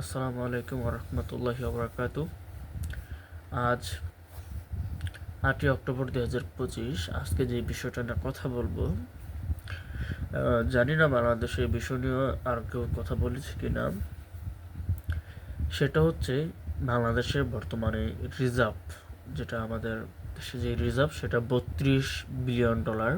আসসালামু আলাইকুম রহমতুল্লাহ বরকাত আজ আটই অক্টোবর দু হাজার পঁচিশ, আজকে যে বিষয়টা নিয়ে কথা বলব জানি না বাংলাদেশে এই বিষয় নিয়ে আর কেউ কথা বলেছে কি না। সেটা হচ্ছে বাংলাদেশের বর্তমানে রিজার্ভ, যেটা আমাদের দেশে যে রিজার্ভ, সেটা বত্রিশ বিলিয়ন ডলার।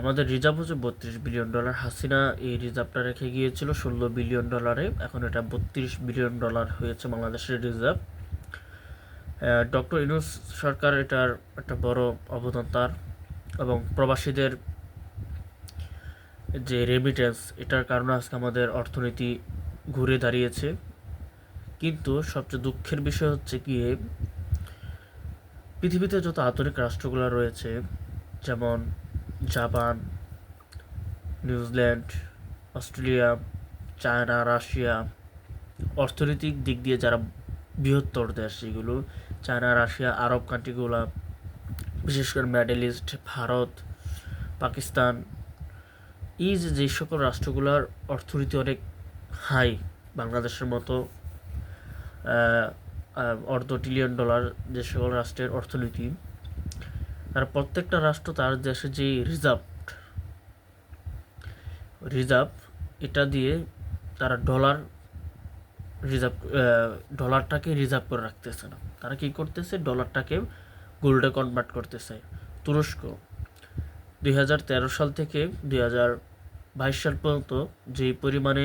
আমাদের রিজার্ভ হচ্ছে বত্রিশ বিলিয়ন ডলার। হাসিনা এই রিজার্ভটা রেখে গিয়েছিল ষোলো বিলিয়ন ডলারে। এখন এটা বত্রিশ বিলিয়ন ডলার হয়েছে বাংলাদেশের রিজার্ভ। ডক্টর ইনুস সরকার এটার একটা বড় অবদান তার এবং প্রবাসীদের যে রেমিটেন্স এটার কারণে আজকে আমাদের অর্থনীতি ঘুরে দাঁড়িয়েছে। কিন্তু সবচেয়ে দুঃখের বিষয় হচ্ছে গিয়ে পৃথিবীতে যত আধুনিক রাষ্ট্রগুলো রয়েছে, যেমন Japan, New Zealand, Australia, China, Russia, অর্থনৈতিক দিক দিয়ে যারা বৃহত্তর দেশ যেগুলো চায়না, রাশিয়া, আরব কান্ট্রিগুলো, বিশেষ করে মিডল ইস্ট ভারত, পাকিস্তান, এই যে যে সকল রাষ্ট্রগুলোর অর্থনীতি অনেক হাই বাংলাদেশের মতো অর্ধ ট্রিলিয়ন ডলার যে সকল রাষ্ট্রের অর্থনীতি আর প্রত্যেকটা রাষ্ট্র তার দেশে যে রিজার্ভ রিজার্ভ এটা দিয়ে তারা ডলার রিজার্ভ ডলারটাকে রিজার্ভ করে রাখতেছে না। তারা কি করতেছে? ডলারটাকে গোল্ডে কনভার্ট করতেছে। তুরস্ক, দুই হাজার তেরো সাল থেকে দুই হাজার বাইশ সাল পর্যন্ত যে পরিমাণে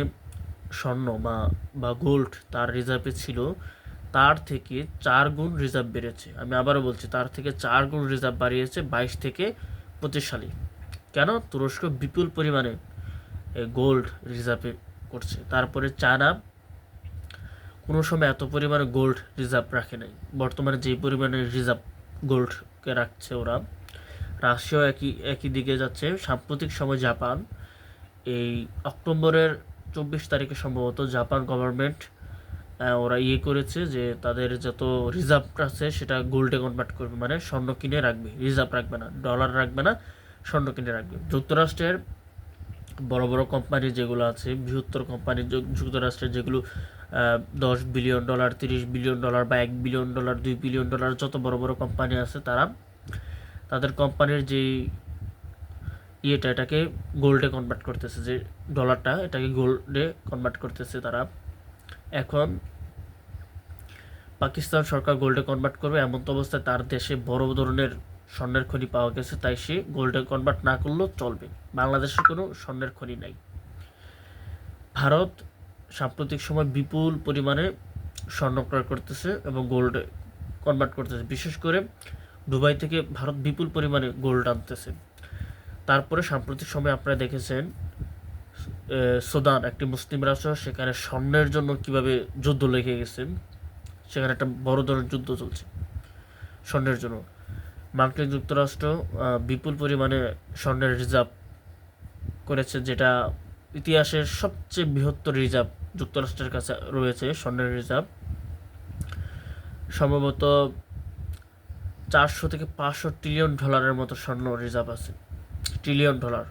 স্বর্ণ বা বা গোল্ড তার রিজার্ভে ছিল তার থেকে চার গুণ রিজার্ভ বেড়েছে। আমি আবারও বলছি, তার থেকে চার গুণ রিজার্ভ বাড়িয়েছে বাইশ থেকে পঁচিশ সালে। কেন? তুরস্ক বিপুল পরিমাণে গোল্ড রিজার্ভে করছে। তারপরে চায়না কোনো সময় এত পরিমাণে গোল্ড রিজার্ভ রাখে নাই। বর্তমানে যেই পরিমাণে রিজার্ভ গোল্ডকে রাখছে ওরা, রাশিয়াও একই একই দিকে যাচ্ছে। সাম্প্রতিক সময় জাপান, এই অক্টোবরের চব্বিশ তারিখে সম্ভবত জাপান গভর্নমেন্ট ওরা ইয়ে করেছে যে তাদের যত রিজার্ভ আছে সেটা গোল্ডে কনভার্ট করবে। মানে স্বর্ণ কিনে রাখবে। রিজার্ভ রাখবে না। ডলার রাখবে না, স্বর্ণ কিনে রাখবে। যুক্তরাষ্ট্রের বড় বড় কোম্পানি যেগুলো আছে, বৃহত্তর কোম্পানি যুক্তরাষ্ট্রের যেগুলো দশ বিলিয়ন ডলার তিরিশ বিলিয়ন ডলার বা এক বিলিয়ন ডলার দুই বিলিয়ন ডলার যত বড় বড় কোম্পানি আছে তারা তাদের কোম্পানির যে ইয়েটা এটাকে গোল্ডে কনভার্ট করতেছে। যে ডলারটা এটাকে গোল্ডে কনভার্ট করতেছে তারা। এখন পাকিস্তান সরকার গোল্ডে কনভার্ট করবে, এমন তো অবস্থায় তার দেশে বড় ধরনের স্বর্ণের খনি পাওয়া গেছে, তাই সে গোল্ডে কনভার্ট না করলেও চলবে। বাংলাদেশে কোনো স্বর্ণের খনি নাই। ভারত সাম্প্রতিক সময় বিপুল পরিমাণে স্বর্ণ ক্রয় করতেছে এবং গোল্ডে কনভার্ট করতেছে। বিশেষ করে দুবাই থেকে ভারত বিপুল পরিমাণে গোল্ড আনতেছে। তারপরে সাম্প্রতিক সময় আপনারা দেখেছেন সুদান, একটি মুসলিম রাষ্ট্র, সেখানে স্বর্ণের জন্য কীভাবে যুদ্ধ লেগে গেছে? সেখানে একটা বড় ধরনের যুদ্ধ চলছে স্বর্ণের জন্য। মার্কিন যুক্তরাষ্ট্র বিপুল পরিমাণে স্বর্ণের রিজার্ভ করেছে, যেটা ইতিহাসের সবচেয়ে বৃহত্তর রিজার্ভ যুক্তরাষ্ট্রের কাছে রয়েছে, স্বর্ণের রিজার্ভ। সম্ভবত চারশো থেকে পাঁচশো ট্রিলিয়ন ডলারের মতো স্বর্ণ রিজার্ভ আছে, trillion dollar.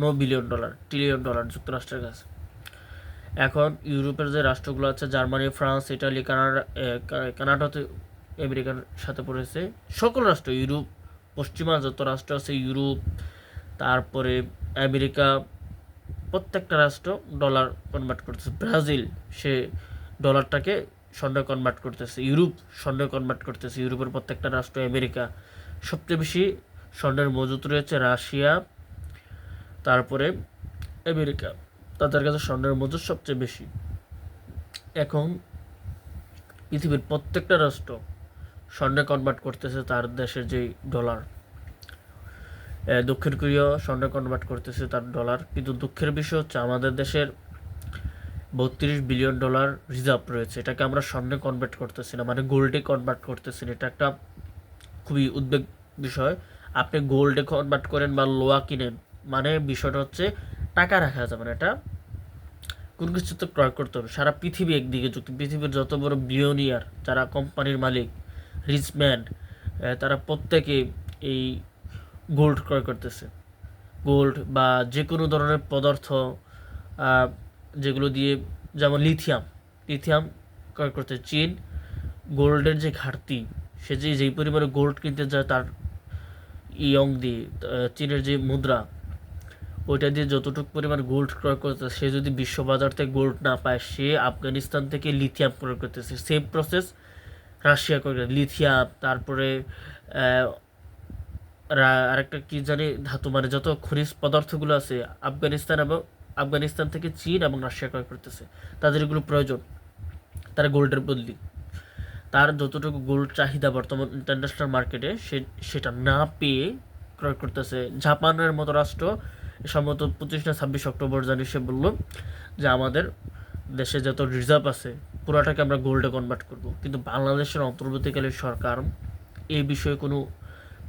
No billion dollar trillion dollar যুক্তরাষ্ট্রের কাছে। এখন ইউরোপের যে রাষ্ট্রগুলো আছে, জার্মানি, ফ্রান্স, ইটালি, কানাডা কানাডাতে আমেরিকার সাথে পড়েছে। সকল রাষ্ট্র, ইউরোপ, পশ্চিমা যত রাষ্ট্র আছে, ইউরোপ, তারপরে আমেরিকা, প্রত্যেকটা রাষ্ট্র ডলার কনভার্ট করতেছে। ব্রাজিল, সে ডলারটাকে স্বর্ণে কনভার্ট করতেছে। ইউরোপ স্বর্ণে কনভার্ট করতেছে। ইউরোপের প্রত্যেকটা রাষ্ট্র আমেরিকা। সবচেয়ে বেশি স্বর্ণের মজুত রয়েছে রাশিয়া তারপরে আমেরিকা, তাদের কাছে স্বর্ণের মজুত সবচেয়ে বেশি। এখন পৃথিবীর প্রত্যেকটা রাষ্ট্র স্বর্ণে কনভার্ট করতেছে তার দেশের যেই ডলার দক্ষিণ কোরিয়া স্বর্ণে কনভার্ট করতেছে তার ডলার কিন্তু দুঃখের বিষয় হচ্ছে আমাদের দেশের বত্রিশ বিলিয়ন ডলার রিজার্ভ রয়েছে। এটাকে আমরা স্বর্ণে কনভার্ট করতেছি না মানে গোল্ডে কনভার্ট করতেছি না। এটা একটা খুবই উদ্বেগ বিষয়। আপনি গোল্ডে কনভার্ট করেন বা লোয়া কিনেন মানে বিষয়টা হচ্ছে টাকা রাখা যাবে না। এটা কোনো কিছু তো ক্রয় করতে হবে। সারা পৃথিবী একদিকে যুক্ত। পৃথিবীর যত বড় বিলিয়নিয়ার যারা কোম্পানির মালিক রিচম্যান তারা প্রত্যেকে এই গোল্ড ক্রয় করতেছে। গোল্ড বা যে কোনো ধরনের পদার্থ যেগুলো দিয়ে যেমন লিথিয়াম লিথিয়াম ক্রয় করতে চীন গোল্ডের যে ঘাটতি, সে যে, যেই পরিমাণে গোল্ড কিনতে যায়, তার ইয়ং দিয়ে চীনের যে মুদ্রা ওইটা দিয়ে যতটুকু পরিমাণ গোল্ড ক্রয় করতে সে যদি বিশ্ববাজার থেকে গোল্ড না পায়, সে আফগানিস্তান থেকে লিথিয়াম ক্রয় করতেছে। সেম প্রসেস রাশিয়া করে লিথিয়াম তারপরে আরেকটা কি জানি, ধাতু মানে যত খনিজ পদার্থগুলো আছে, আফগানিস্তান এবং, আফগানিস্তান থেকে চীন এবং রাশিয়া ক্রয় করতেছে। তাদের এগুলো প্রয়োজন, তারা গোল্ডের বদলি। তার যতটুকু গোল্ড চাহিদা বর্তমান ইন্টারন্যাশনাল মার্কেটে সে, সেটা না পেয়ে ক্রয় করতেছে। জাপানের মতো রাষ্ট্র সম্ভবত পঁচিশ না ছাব্বিশ অক্টোবর জানি সে বলল যে আমাদের দেশে যত রিজার্ভ আছে, পুরাটাকে আমরা গোল্ডে কনভার্ট করব। কিন্তু বাংলাদেশের অন্তর্বর্তীকালীন সরকার এই বিষয়ে কোনো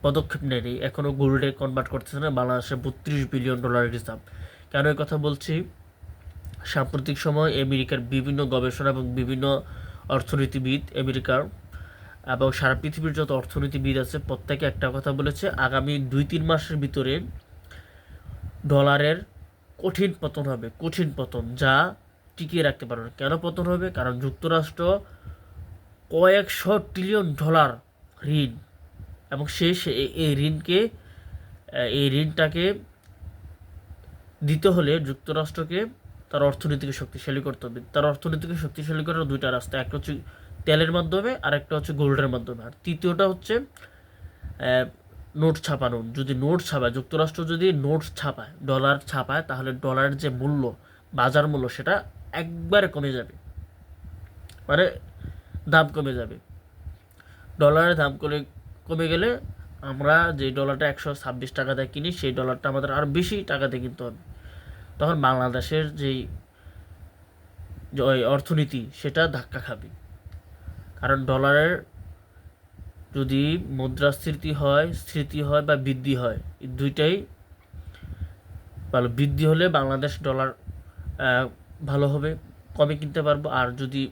পদক্ষেপ নেয়নি। এখনও গোল্ডে কনভার্ট করতেছে না, বাংলাদেশে বত্রিশ বিলিয়ন ডলার রিজার্ভ কেন এই কথা বলছি? সাম্প্রতিক সময় আমেরিকার বিভিন্ন গবেষণা এবং বিভিন্ন অর্থনীতিবিদ আমেরিকার এবং সারা পৃথিবীর যত অর্থনীতিবিদ আছে, প্রত্যেকে একটা কথা বলেছে, আগামী দুই তিন মাসের ভিতরে ডলারের কঠিন পতন হবে, কঠিন পতন, যা টিকিয়ে রাখতে পারবে না। কেন পতন হবে? কারণ যুক্তরাষ্ট্র কয়েকশো ট্রিলিয়ন ডলার ঋণ, এবং সে এই ঋণকে এই ঋণটাকে দিতে হলে যুক্তরাষ্ট্রকে তার অর্থনীতিকে শক্তিশালী করতে হবে। তার অর্থনীতিকে শক্তিশালী করার দুইটা রাস্তা, একটা হচ্ছে তেলের মাধ্যমে আর একটা হচ্ছে গোল্ডের মাধ্যমে। আর তৃতীয়টা হচ্ছে নোট ছাপানো, যদি নোট ছাপায়, যুক্তরাষ্ট্র যদি নোট ছাপায়, ডলার ছাপায়, তাহলে ডলারের যে মূল্য, বাজার মূল্য, সেটা একবারে কমে যাবে। মানে দাম কমে যাবে। ডলারের দাম করে কমে গেলে আমরা যে ডলারটা একশো ছাব্বিশ টাকা দিয়ে কিনি, সেই ডলারটা আমাদের আরও বেশি টাকা দিয়ে কিনতে হবে। তখন বাংলাদেশের যেই অর্থনীতি, সেটা ধাক্কা খাবে। কারণ ডলারের যদি মুদ্রাস্ফীতি হয় স্মৃতি হয় বা বৃদ্ধি হয় দুইটাই ভালো। বৃদ্ধি হলে বাংলাদেশ ডলার ভালো হবে কমে কিনতে পারব? আর যদি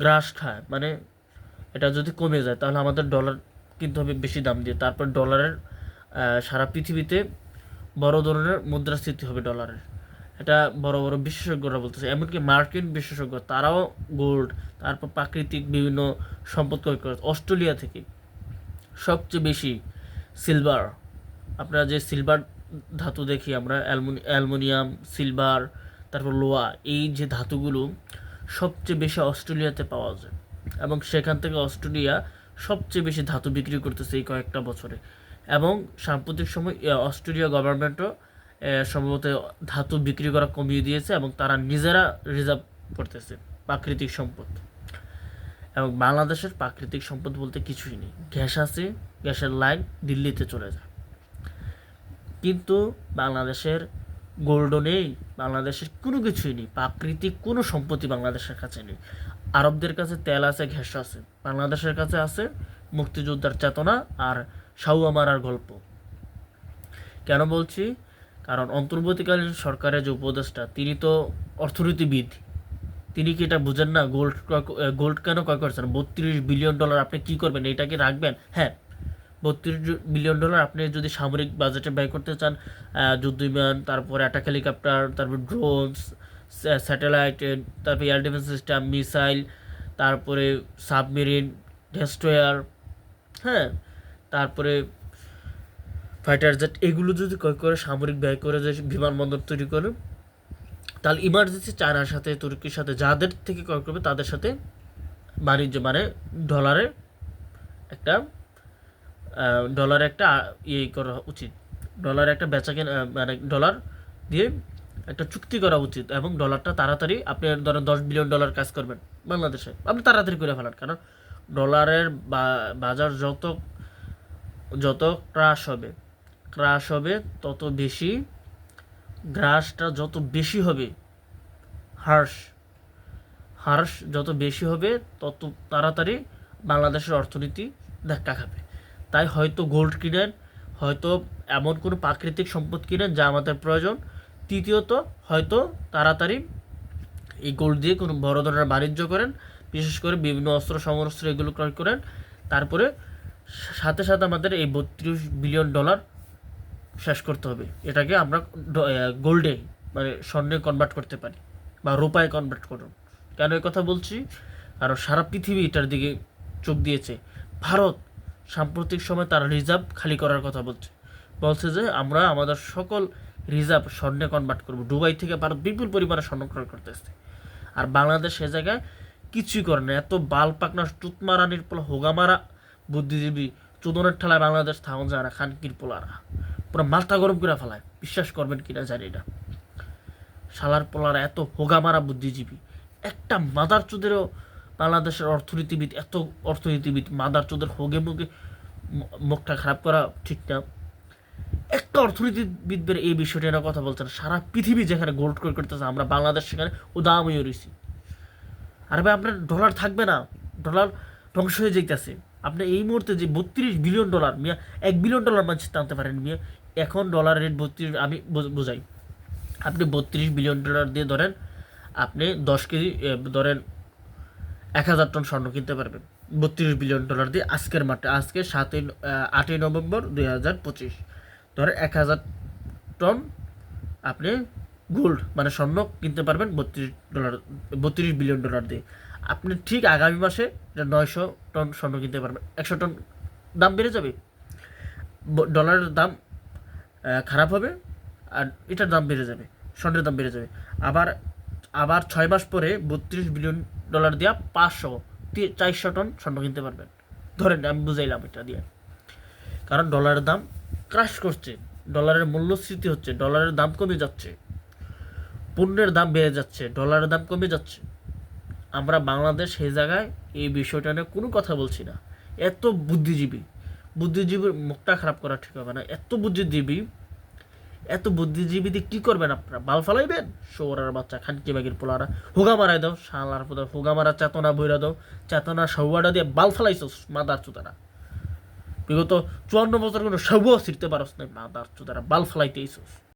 গ্রাস খায় মানে এটা যদি কমে যায়, তাহলে আমাদের ডলার কিনতে হবে বেশি দাম দিয়ে। তারপর ডলারের সারা পৃথিবীতে বড় ধরনের মুদ্রাস্ফীতি হবে ডলারের। এটা বড় বড় বিশেষজ্ঞরা বলতেছে, এমনকি মার্কিন বিশেষজ্ঞ, তারাও গোল্ড তারপর প্রাকৃতিক বিভিন্ন সম্পদ ক্রয় করে। অস্ট্রেলিয়া থেকে সবচেয়ে বেশি সিলভার আপনারা যে সিলভার ধাতু দেখি আমরা, অ্যালমোনি- অ্যালুমিনিয়াম সিলভার তারপর লোহা, এই যে ধাতুগুলো সবচেয়ে বেশি অস্ট্রেলিয়াতে পাওয়া যায়। এবং সেখান থেকে অস্ট্রেলিয়া সবচেয়ে বেশি ধাতু বিক্রি করতেছে এই কয়েকটা বছরে। এবং সাম্প্রতিক সময় অস্ট্রেলিয়া গভর্নমেন্টও সম্ভবত ধাতু বিক্রি করা কমিয়ে দিয়েছে এবং তারা নিজেরা রিজার্ভ করতেছে প্রাকৃতিক সম্পদ। এবং বাংলাদেশের প্রাকৃতিক সম্পদ বলতে কিছুই নেই। গ্যাস আছে, গ্যাসের লাইন দিল্লিতে চলে যায়। কিন্তু বাংলাদেশের গোল্ডও নেই, বাংলাদেশের কোনো কিছুই নেই, প্রাকৃতিক কোনো সম্পত্তি বাংলাদেশের কাছে নেই। আরবদের কাছে তেল আছে গ্যাস আছে, বাংলাদেশের কাছে আছে মুক্তিযোদ্ধার চেতনা আর সাউয়া মারার গল্প। কেন বলছি? কারণ অন্তর্বর্তীকালীন সরকারের যে উপদেষ্টা তিনি তো অর্থনীতিবিদ। তিনি কি এটা বুঝেন না? গোল্ড গোল্ড কেন ক্রয় করছেন? বত্রিশ বিলিয়ন ডলার আপনি কি করবেন? এটা কি রাখবেন? হ্যাঁ বত্রিশ বিলিয়ন ডলার আপনি যদি সামরিক বাজেটে ব্যয় করতে চান আহ, যুদ্ধ বিমান তারপর অ্যাটাক হেলিকপ্টার তারপর ড্রোনস স্যাটেলাইট তারপর এয়ার ডিফেন্স সিস্টেম মিসাইল তারপরে সাবমেরিন ডেস্ট্রয়ার হ্যাঁ তারপরে ফাইটার জেট এগুলো যদি ক্রয় করে, সামরিক ব্যয় করে যে বিমানবন্দর তৈরি করে, তাহলে ইমার্জেন্সি চায়নার সাথে তুর্কির সাথে, যাদের থেকে ক্রয় করবে, তাদের সাথে বাণিজ্য মানে ডলারে একটা ডলার একটা ইয়ে করা উচিত। ডলার একটা বেচা কেনা মানে ডলার দিয়ে একটা চুক্তি করা উচিত এবং ডলারটা তাড়াতাড়ি, আপনি ধরেন দশ বিলিয়ন ডলার কাজ করবেন বাংলাদেশে, আপনি তাড়াতাড়ি করে ফেলান, কারণ ডলারের বাজার যত যত ক্রাশ হবে ক্রাশ হবে, তত বেশি। গ্রাসটা যত বেশি হবে হার্স হার্স যত বেশি হবে, তত তাড়াতাড়ি বাংলাদেশের অর্থনীতি ধাক্কা খাবে। তাই হয়তো গোল্ড কিনেন, হয়তো এমন কোনো প্রাকৃতিক সম্পদ কিনেন যা আমাদের প্রয়োজন। তৃতীয়ত, হয়তো তাড়াতাড়ি এই গোল্ড দিয়ে কোনো বড় ধরনের বাণিজ্য করেন, বিশেষ করে বিভিন্ন অস্ত্র, সমরস্ত্র এগুলো ক্রয় করেন। তারপরে সাথে সাথে আমাদের এই বত্রিশ বিলিয়ন ডলার শেষ করতে হবে। এটাকে আমরা গোল্ডে মানে স্বর্ণে কনভার্ট করতে পারি বা রূপায় কনভার্ট করুন। কেন এই কথা বলছি? কারণ সারা পৃথিবী এটার দিকে চোখ দিয়েছে। ভারত সাম্প্রতিক সময় তার রিজার্ভ খালি করার কথা বলছে। বলছে যে আমরা আমাদের সকল রিজার্ভ স্বর্ণে কনভার্ট করব। দুবাই থেকে ভারত বিপুল পরিমাণে স্বর্ণ ক্রয় করতেছে। আর বাংলাদেশ সে জায়গায় কিছুই করে না। এত বাল পাকনা টুতমারানির পোলা হোগামারা, বুদ্ধিজীবী চোদনের ঠেলায় বাংলাদেশ থাউন যায় না খানকির পোলারা। পুরো মাথা গরম করে ফেলায়। বিশ্বাস করবেন কিনা জানি না। শালার পোলারা এত হোগামারা বুদ্ধিজীবী। একটা মাদার চোদেরও বাংলাদেশের অর্থনীতিবিদ, এত অর্থনীতিবিদ মাদার চোদের হোগে মুগে মুখটা খারাপ করা ঠিক না। একটা অর্থনীতিবিদদের এই বিষয়টা নিয়ে কথা বলছেন, সারা পৃথিবী যেখানে গোল্ড করে করতেছে, আমরা বাংলাদেশ সেখানে উদাম হয়ে রয়েছি। আর ভাই, আপনার ডলার থাকবে না। ডলার ধ্বংস হয়ে যাইতেছে। আপনি এই মুহূর্তে যে বত্রিশ বিলিয়ন ডলার মিয়া, এক বিলিয়ন ডলার মানুষ টানতে পারেন, মিয়া এখন ডলার রেট বত্রিশ, আমি বুঝাই। আপনি বত্রিশ বিলিয়ন ডলার দিয়ে ধরেন, আপনি দশ কেজি ধরেন এক হাজার টন স্বর্ণ কিনতে পারবেন। বত্রিশ বিলিয়ন ডলার দিয়ে আজকের মাঠে, আজকে সাতই আটই নভেম্বর দুই হাজার পঁচিশ। ধরেন এক হাজার টন আপনি গোল্ড মানে স্বর্ণ কিনতে পারবেন বত্রিশ ডলার বত্রিশ বিলিয়ন ডলার দিয়ে। আপনি ঠিক আগামী মাসে নয়শো টন স্বর্ণ কিনতে পারবেন। একশো টন দাম বেড়ে যাবে। ডলারের দাম খারাপ হবে আর এটার দাম বেড়ে যাবে, স্বর্ণের দাম বেড়ে যাবে। আবার আবার ছয় মাস পরে বত্রিশ বিলিয়ন ডলার দেওয়া পাঁচশো চারশো টন স্বর্ণ কিনতে পারবেন। ধরেন, আমি বুঝাইলাম এটা দিয়ে। কারণ ডলারের দাম ক্রাশ করছে, ডলারের মূল্যস্ফীতি হচ্ছে, ডলারের দাম কমে যাচ্ছে, পণ্যের দাম বেড়ে যাচ্ছে, ডলারের দাম কমে যাচ্ছে। আমরা বাংলাদেশ সেই জায়গায় এই বিষয়টা নিয়ে কোনো কথা বলছি না। এত বুদ্ধিজীবী বুদ্ধিজীবীর মুখটা খারাপ করা ঠিক হবে না। এত বুদ্ধিজীবী এত বুদ্ধিজীবী দিয়ে কি করবেন আপনারা? বাল ফালাইবেন? সৌরার বাচ্চা, খানকি বাগির পোলারা, হুগা মারাই দাও, শালার পোলা হুগা মারা চেতনা বইরা দাও, চেতনা সৌয়াটা দিয়ে বাল ফালাইছো, মাদার চুতারা বিগত চুয়ান্ন বছর কোনো সবুও ছিঁড়তে পারস নাই, মাদার চুতারা বাল ফালাইতেইছস